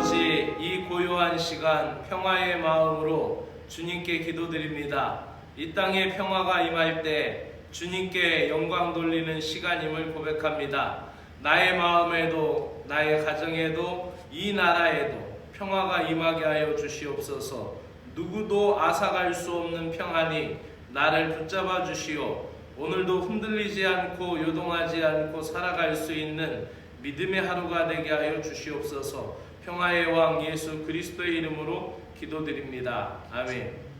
아버지 이 고요한 시간 평화의 마음으로 주님께 기도드립니다. 이 땅에 평화가 임할 때 주님께 영광 돌리는 시간임을 고백합니다. 나의 마음에도 나의 가정에도 이 나라에도 평화가 임하게 하여 주시옵소서. 누구도 앗아갈 수 없는 평안이 나를 붙잡아 주시오. 오늘도 흔들리지 않고 요동하지 않고 살아갈 수 있는 믿음의 하루가 되게 하여 주시옵소서. 평화의 왕 예수 그리스도의 이름으로 기도드립니다. 아멘.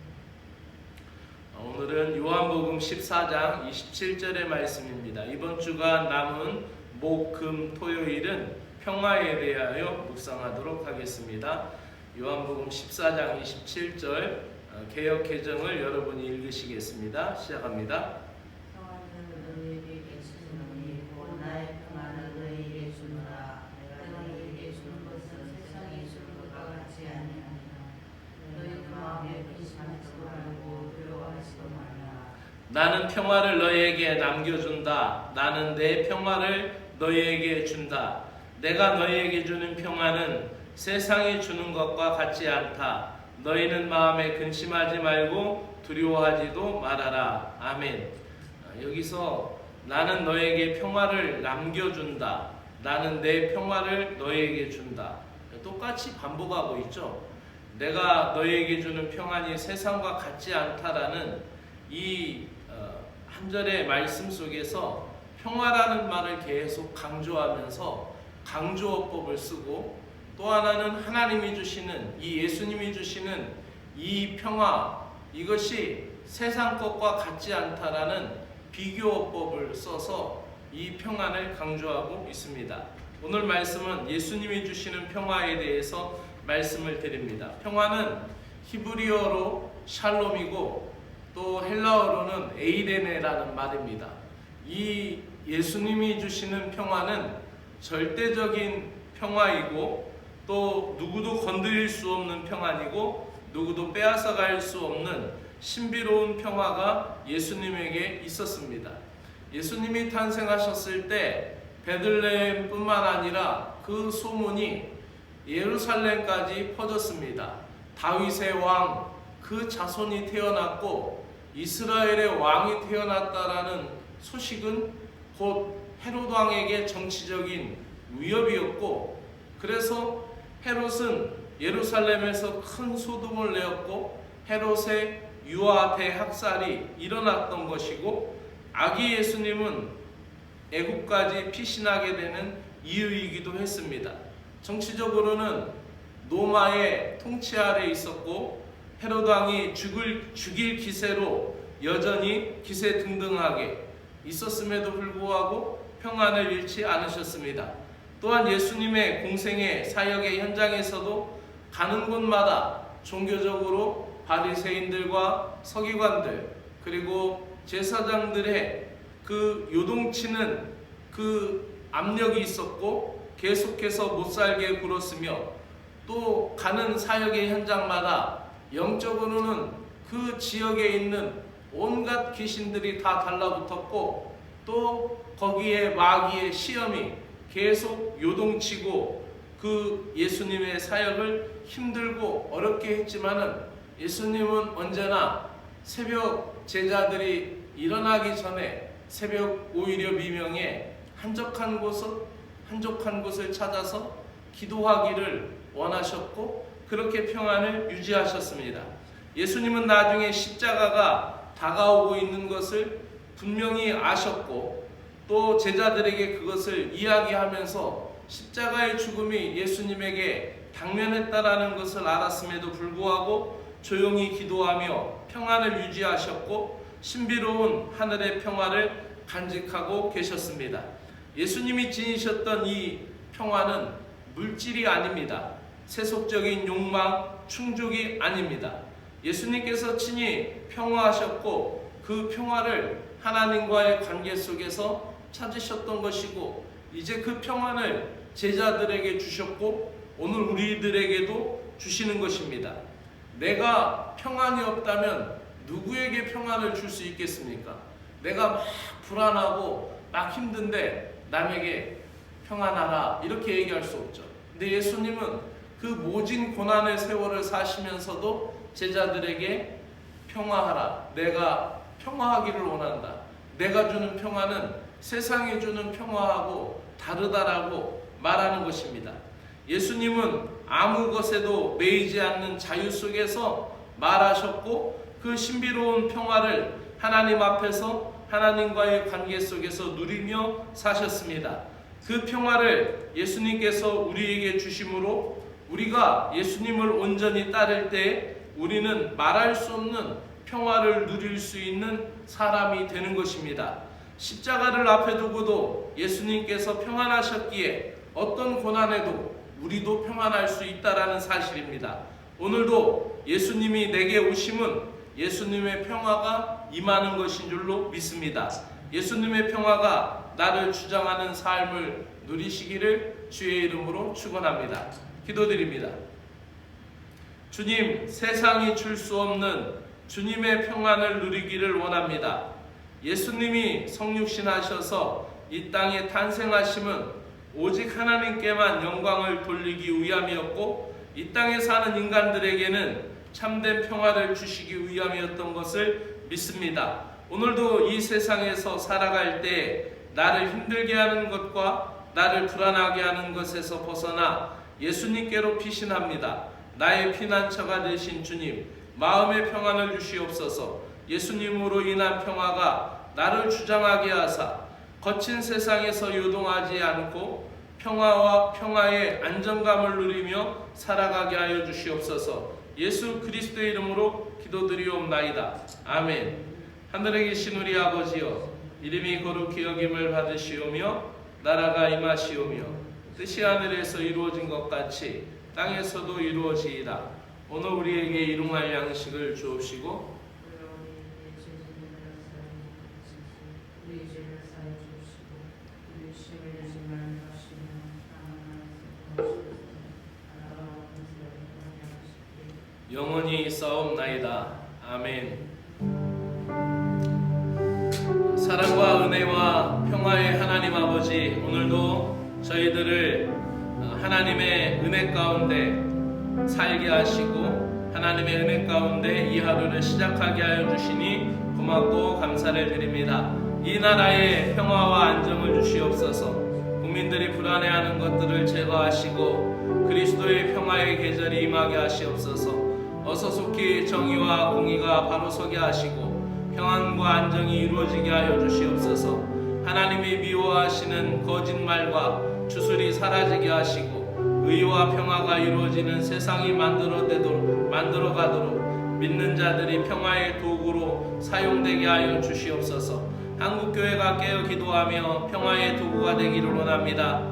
오늘은 요한복음 14장 27절의 말씀입니다. 이번 주간 남은 목, 금, 토요일은 평화에 대하여 묵상하도록 하겠습니다. 요한복음 14장 27절 어, 개역 개정을 여러분이 읽으시겠습니다. 시작합니다. 평안은 너희에게 주시노니 곧 나의 평안을 너희에게 주노라 내가 너희에게 주는 것은 세상이 주는 것과 같지 아니하니라 너희는 마음에 근심하지도 말고 두려워하지도 말라 나는 평화를 너희에게 남겨준다. 나는 내 평화를 너희에게 준다. 내가 너희에게 주는 평화는 세상이 주는 것과 같지 않다. 너희는 마음에 근심하지 말고 두려워하지도 말아라. 아멘. 아, 여기서 나는 너에게 평화를 남겨준다. 나는 내 평화를 너에게 준다. 똑같이 반복하고 있죠. 내가 너에게 주는 평안이 세상과 같지 않다라는 이 어, 한 절의 말씀 속에서 평화라는 말을 계속 강조하면서 강조어법을 쓰고 또 하나는 하나님이 주시는 이 예수님이 주시는 이 평화 이것이 세상 것과 같지 않다라는 비교어법을 써서 이 평안을 강조하고 있습니다. 오늘 말씀은 예수님이 주시는 평화에 대해서 말씀을 드립니다. 평화는 히브리어로 샬롬이고 또 헬라어로는 에이레네라는 말입니다. 이 예수님이 주시는 평화는 절대적인 평화이고 또 누구도 건드릴 수 없는 평안이고 누구도 빼앗아 갈 수 없는 신비로운 평화가 예수님에게 있었습니다. 예수님이 탄생하셨을 때 베들레헴뿐만 아니라 그 소문이 예루살렘까지 퍼졌습니다. 다윗의 왕, 그 자손이 태어났고 이스라엘의 왕이 태어났다라는 소식은 곧 헤롯 왕에게 정치적인 위협이었고 그래서 헤롯은 예루살렘에서 큰 소동을 내었고 헤롯의 유아 대학살이 일어났던 것이고 아기 예수님은 애국까지 피신하게 되는 이유이기도 했습니다. 정치적으로는 로마의 통치 아래 있었고 헤롯 왕이 죽을 죽일 기세로 여전히 기세 등등하게 있었음에도 불구하고 평안을 잃지 않으셨습니다. 또한 예수님의 공생의 사역의 현장에서도 가는 곳마다 종교적으로 바리새인들과 서기관들 그리고 제사장들의 그 요동치는 그 압력이 있었고 계속해서 못 살게 굴었으며 또 가는 사역의 현장마다 영적으로는 그 지역에 있는 온갖 귀신들이 다 달라붙었고 또 거기에 마귀의 시험이 계속 요동치고 그 예수님의 사역을 힘들고 어렵게 했지만은 예수님은 언제나 새벽 제자들이 일어나기 전에 새벽 오히려 미명에 한적한 곳을 한적한 곳을 찾아서 기도하기를 원하셨고 그렇게 평안을 유지하셨습니다. 예수님은 나중에 십자가가 다가오고 있는 것을 분명히 아셨고 또 제자들에게 그것을 이야기하면서 십자가의 죽음이 예수님에게 당면했다라는 것을 알았음에도 불구하고 조용히 기도하며 평안을 유지하셨고 신비로운 하늘의 평화를 간직하고 계셨습니다. 예수님이 지니셨던 이 평화는 물질이 아닙니다. 세속적인 욕망, 충족이 아닙니다. 예수님께서 친히 평화하셨고 그 평화를 하나님과의 관계 속에서 찾으셨던 것이고 이제 그 평안을 제자들에게 주셨고 오늘 우리들에게도 주시는 것입니다. 내가 평안이 없다면 누구에게 평안을 줄 수 있겠습니까? 내가 막 불안하고 막 힘든데 남에게 평안하라 이렇게 얘기할 수 없죠. 근데 예수님은 그 모진 고난의 세월을 사시면서도 제자들에게 평화하라. 내가 평화하기를 원한다. 내가 주는 평화는 세상이 주는 평화하고 다르다라고 말하는 것입니다. 예수님은 아무 것에도 매이지 않는 자유 속에서 말하셨고 그 신비로운 평화를 하나님 앞에서 하나님과의 관계 속에서 누리며 사셨습니다. 그 평화를 예수님께서 우리에게 주심으로 우리가 예수님을 온전히 따를 때 우리는 말할 수 없는 평화를 누릴 수 있는 사람이 되는 것입니다. 십자가를 앞에 두고도 예수님께서 평안하셨기에 어떤 고난에도 우리도 평안할 수 있다라는 사실입니다. 오늘도 예수님이 내게 오심은 예수님의 평화가 임하는 것인 줄로 믿습니다. 예수님의 평화가 나를 주장하는 삶을 누리시기를 주의 이름으로 축원합니다. 기도드립니다. 주님, 세상이 줄 수 없는 주님의 평안을 누리기를 원합니다. 예수님이 성육신하셔서 이 땅에 탄생하심은 오직 하나님께만 영광을 돌리기 위함이었고 이 땅에 사는 인간들에게는 참된 평화를 주시기 위함이었던 것을 믿습니다. 오늘도 이 세상에서 살아갈 때 나를 힘들게 하는 것과 나를 불안하게 하는 것에서 벗어나 예수님께로 피신합니다. 나의 피난처가 되신 주님, 마음의 평안을 주시옵소서. 예수님으로 인한 평화가 나를 주장하게 하사 거친 세상에서 요동하지 않고 평화와 평화의 안정감을 누리며 살아가게 하여 주시옵소서. 예수 그리스도의 이름으로 기도드리옵나이다. 아멘. 하늘에 계신 우리 아버지여, 이름이 거룩히 여김을 받으시오며 나라가 임하시오며 뜻이 하늘에서 이루어진 것 같이 땅에서도 이루어지이다. 오늘 우리에게 일용할 양식을 주옵시고 영원히 싸움나이다. 아멘. 사랑과 은혜와 평화의 하나님 아버지 오늘도 저희들을 하나님의 은혜 가운데 살게 하시고 하나님의 은혜 가운데 이 하루를 시작하게 하여 주시니 고맙고 감사를 드립니다. 이 나라의 평화와 안정을 주시옵소서. 국민들이 불안해하는 것들을 제거하시고 그리스도의 평화의 계절이 임하게 하시옵소서. 어서 속히 정의와 공의가 바로 서게 하시고 평안과 안정이 이루어지게 하여 주시옵소서. 하나님이 미워하시는 거짓말과 주술이 사라지게 하시고 의와 평화가 이루어지는 세상이 만들어되도록 만들어 가도록 믿는 자들이 평화의 도구로 사용되게 하여 주시옵소서. 한국 교회가 깨어 기도하며 평화의 도구가 되기를 원합니다.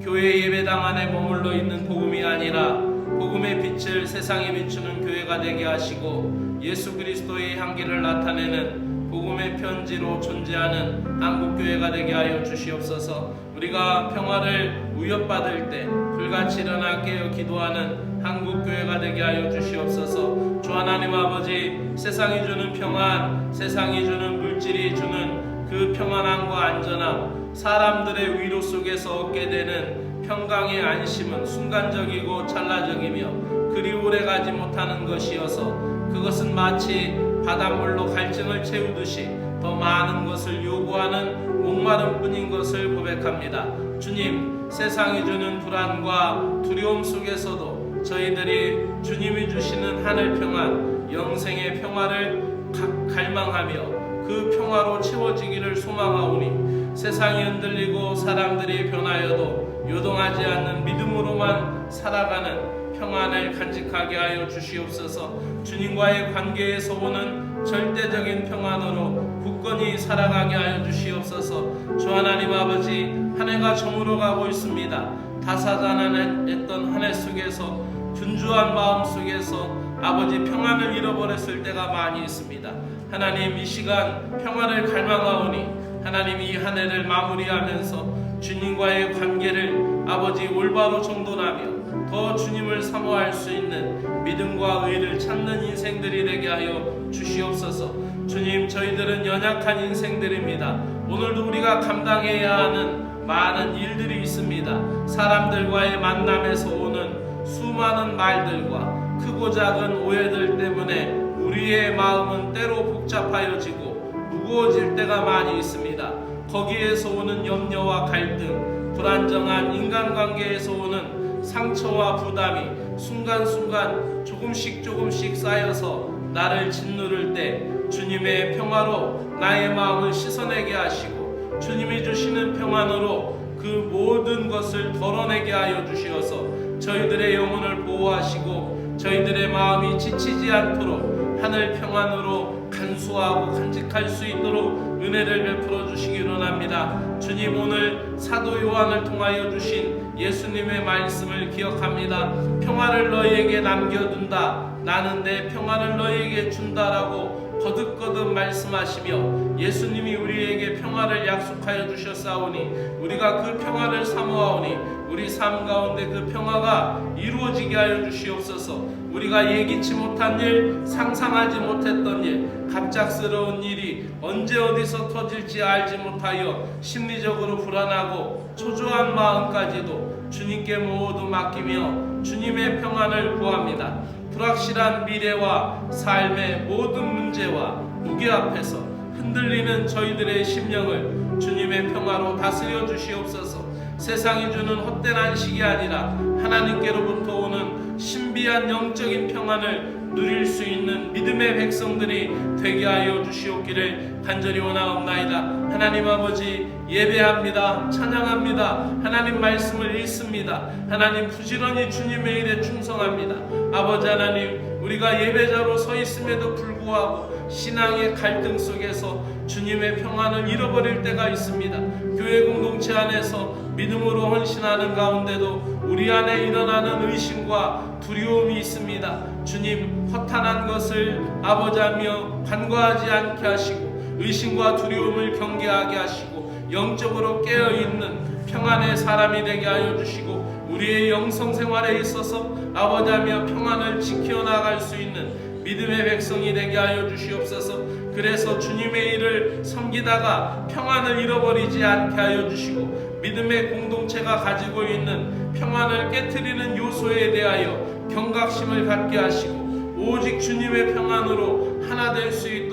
교회 예배당 안에 머물러 있는 복음이 아니라 복음의 빛을 세상에 비추는 교회가 되게 하시고 예수 그리스도의 향기를 나타내는 복음의 편지로 존재하는 한국 교회가 되게 하여 주시옵소서. 우리가 평화를 위협받을 때 불같이 일어나 깨어 기도하는 한국 교회가 되게 하여 주시옵소서. 주 하나님 아버지 세상이 주는 평안, 세상이 주는 물질이 주는 그 평안함과 안전함, 사람들의 위로 속에서 얻게 되는 평강의 안심은 순간적이고 찰나적이며 그리 오래 가지 못하는 것이어서 그것은 마치 바닷물로 갈증을 채우듯이 더 많은 것을 요구하는 목마름 뿐인 것을 고백합니다. 주님, 세상이 주는 불안과 두려움 속에서도 저희들이 주님이 주시는 하늘 평안, 영생의 평화를 가- 갈망하며 그 평화로 채워지기를 소망하오니 세상이 흔들리고 사람들이 변하여도 요동하지 않는 믿음으로만 살아가는 평안을 간직하게 하여 주시옵소서 주님과의 관계에서 오는 절대적인 평안으로 굳건히 살아가게 하여 주시옵소서. 주 하나님 아버지 한 해가 저물어 가고 있습니다. 다사다난했던 한 해 속에서 분주한 마음 속에서 아버지 평안을 잃어버렸을 때가 많이 있습니다. 하나님 이 시간 평화를 갈망하오니 하나님 이 한 해를 마무리하면서 주님과의 관계를 아버지 올바로 정돈하며 더 주님을 사모할 수 있는 믿음과 의를 찾는 인생들이 되게 하여 주시옵소서. 주님, 저희들은 연약한 인생들입니다. 오늘도 우리가 감당해야 하는 많은 일들이 있습니다. 사람들과의 만남에서 오는 수많은 말들과 크고 작은 오해들 때문에 우리의 마음은 때로 복잡하여지고 무거워질 때가 많이 있습니다. 거기에서 오는 염려와 갈등, 불안정한 인간관계에서 오는 상처와 부담이 순간순간 조금씩 조금씩 쌓여서 나를 짓누를 때 주님의 평화로 나의 마음을 씻어내게 하시고 주님이 주시는 평안으로 그 모든 것을 덜어내게 하여 주시어서 저희들의 영혼을 보호하시고 저희들의 마음이 지치지 않도록 하늘 평안으로 간수하고 간직할 수 있도록 은혜를 베풀어 주시기 원합니다. 주님 오늘 사도 요한을 통하여 주신 예수님의 말씀을 기억합니다. 평화를 너희에게 남겨둔다. 나는 내 평화를 너희에게 준다라고 거듭거듭 말씀하시며 예수님이 우리에게 평화를 약속하여 주셨사오니 우리가 그 평화를 사모하오니 우리 삶 가운데 그 평화가 이루어지게 하여 주시옵소서. 우리가 예기치 못한 일 상상하지 못했던 일 갑작스러운 일이 언제 어디서 터질지 알지 못하여 심리적으로 불안하고 초조한 마음까지도 주님께 모두 맡기며 주님의 평안을 구합니다. 불확실한 미래와 삶의 모든 문제와 무게 앞에서 흔들리는 저희들의 심령을 주님의 평화로 다스려 주시옵소서. 세상이 주는 헛된 안식이 아니라 하나님께로부터 오는 신비한 영적인 평안을 누릴 수 있는 믿음의 백성들이 되게 하여 주시옵기를 간절히 원하옵나이다. 하나님 아버지 예배합니다. 찬양합니다. 하나님 말씀을 읽습니다. 하나님 부지런히 주님의 일에 충성합니다. 아버지 하나님 우리가 예배자로 서 있음에도 불구하고 신앙의 갈등 속에서 주님의 평안을 잃어버릴 때가 있습니다. 교회 공동체 안에서 믿음으로 헌신하는 가운데도 우리 안에 일어나는 의심과 두려움이 있습니다. 주님 허탄한 것을 아버지하며 간과하지 않게 하시고 의심과 두려움을 경계하게 하시고 영적으로 깨어 있는 평안의 사람이 되게 하여 주시고 우리의 영성 생활에 있어서 아버지하며 평안을 지켜 나갈 수 있는 믿음의 백성이 되게 하여 주시옵소서. 그래서 주님의 일을 섬기다가 평안을 잃어버리지 않게 하여 주시고 믿음의 공동체가 가지고 있는 평안을 깨뜨리는 요소에 대하여 경각심을 갖게 하시고 오직 주님의 평안으로 하나 될 수 있도록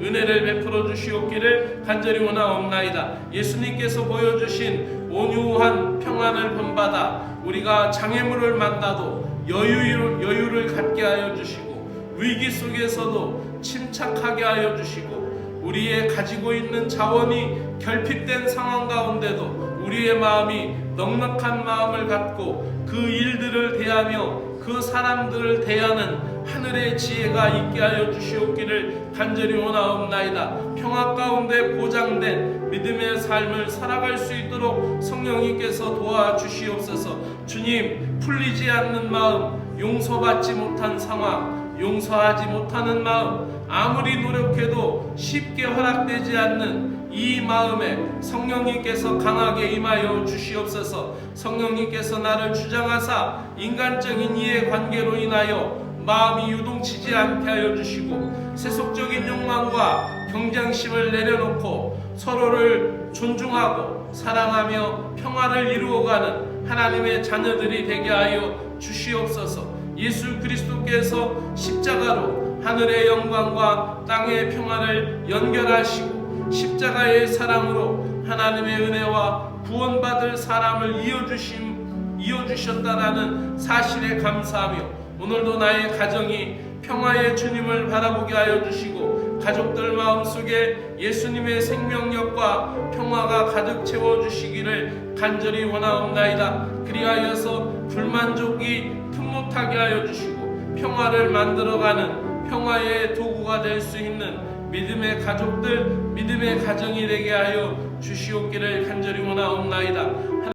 은혜를 베풀어 주시옵기를 간절히 원하옵나이다. 예수님께서 보여주신 온유한 평안을 본받아 우리가 장애물을 만나도 여유, 여유를 갖게 하여 주시고 위기 속에서도 침착하게 하여 주시고 우리의 가지고 있는 자원이 결핍된 상황 가운데도 우리의 마음이 넉넉한 마음을 갖고 그 일들을 대하며 그 사람들을 대하는 하늘의 지혜가 있게 하여 주시옵기를 간절히 원하옵나이다. 평화 가운데 보장된 믿음의 삶을 살아갈 수 있도록 성령님께서 도와주시옵소서. 주님 풀리지 않는 마음, 용서받지 못한 상황, 용서하지 못하는 마음, 아무리 노력해도 쉽게 허락되지 않는 이 마음에 성령님께서 강하게 임하여 주시옵소서. 성령님께서 나를 주장하사 인간적인 이해 관계로 인하여 마음이 유동치지 않게 하여 주시고 세속적인 욕망과 경쟁심을 내려놓고 서로를 존중하고 사랑하며 평화를 이루어가는 하나님의 자녀들이 되게 하여 주시옵소서. 예수 그리스도께서 십자가로 하늘의 영광과 땅의 평화를 연결하시고 십자가의 사랑으로 하나님의 은혜와 구원받을 사람을 이어주심 이어주셨다라는 사실에 감사하며 오늘도 나의 가정이 평화의 주님을 바라보게 하여 주시고 가족들 마음속에 예수님의 생명력과 평화가 가득 채워 주시기를 간절히 원하옵나이다. 그리하여서 불만족이 틈못하게 하여 주시고 평화를 만들어가는 평화의 도구가 될 수 있는 믿음의 가족들, 믿음의 가정이 되게 하여 주시옵기를 간절히 원하옵나이다.